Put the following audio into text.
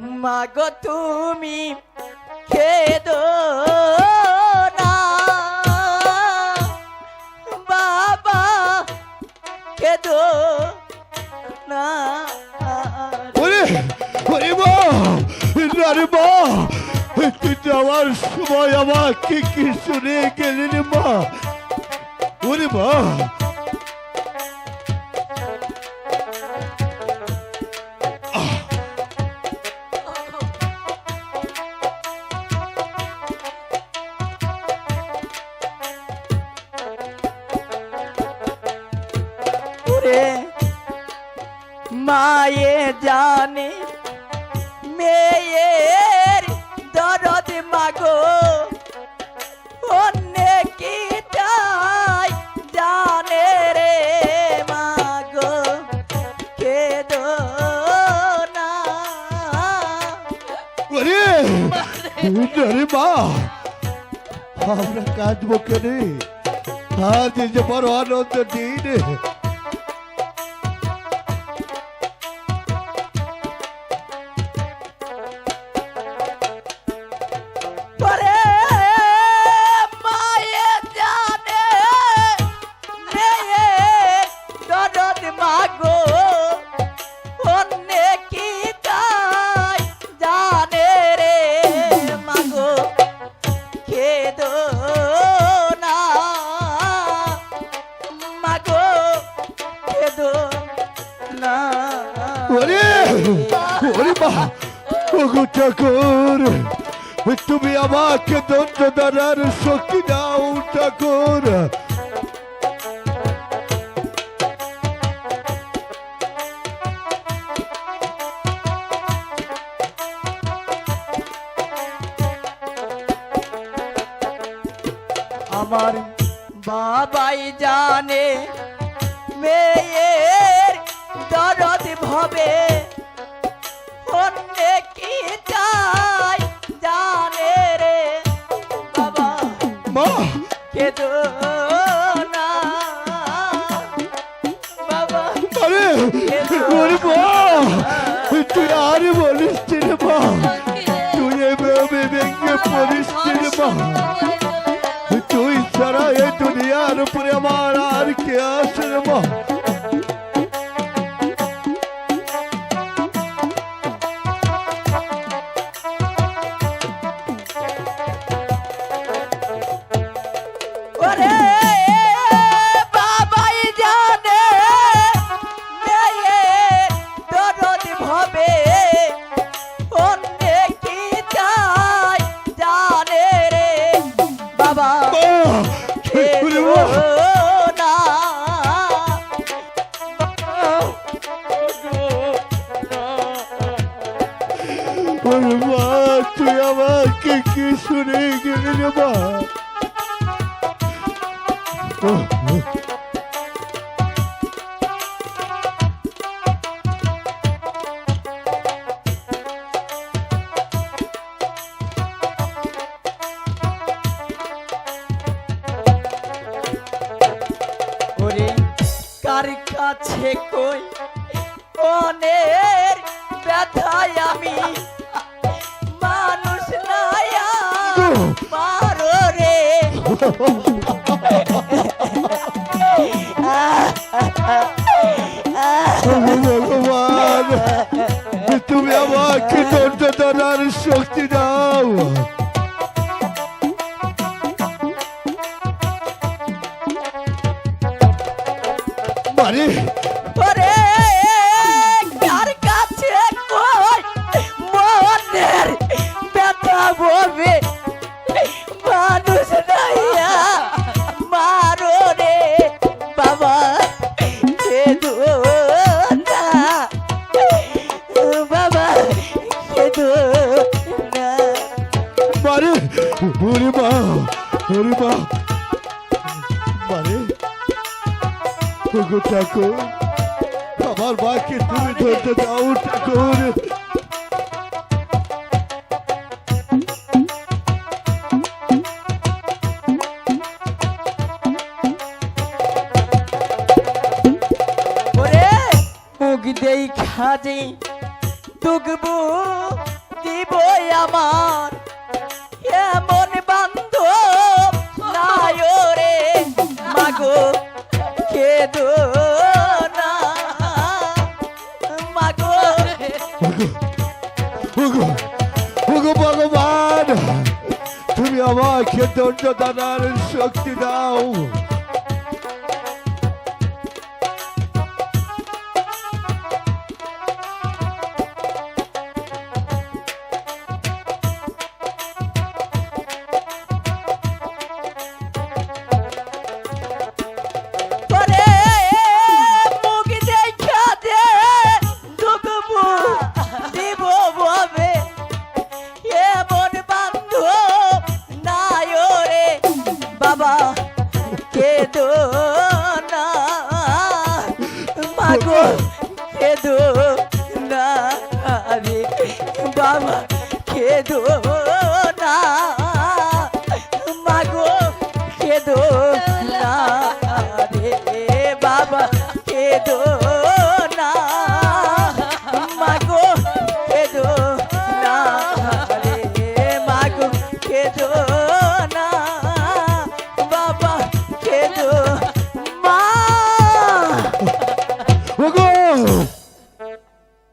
মাগো, তুমি খেদো বাবা, খেদো না। তুই যাওয়ার সময় আমাকে কি শুনে গেলি রে মা? ওরে মা মায়ে জানে, মেয়ের দরদ মাগো। অন্য কি চাই জানে রে আমরা কাঁদবো কেন? আজ যে বড় আনন্দ দিন। ওগো ঠাকুর, তুমি আমাকে দণ্ড দ্বারার শক্তি দাও ঠাকুর। আমার বাবাই জানে, মেয়ের দরদ ভবে। তুই আর বলিস রে মা। তুই এভাবে ভেঙে পড়িস রে মা। তুই ছাড়া এ দুনিয়ার উপরে আমার আর কে আছে? তুই আমাকে কি শুনে গেলি রে মা? কাছে কই? অনের ব্যথায় আমি মানুষ নায়া মারো রে। তুমি আমাকে দণ্ড ধরার শক্তি দাও। ওরে মা আমার মাকে তুমি ধরতে দাও ঠাকুর। দেই খাজে তুগবু দিব আমার। ভগবান তুমি আমাকে দণ্ডদানার শক্তি দাও। কেদো না মাগো কেদো না আমি বাবা কেদো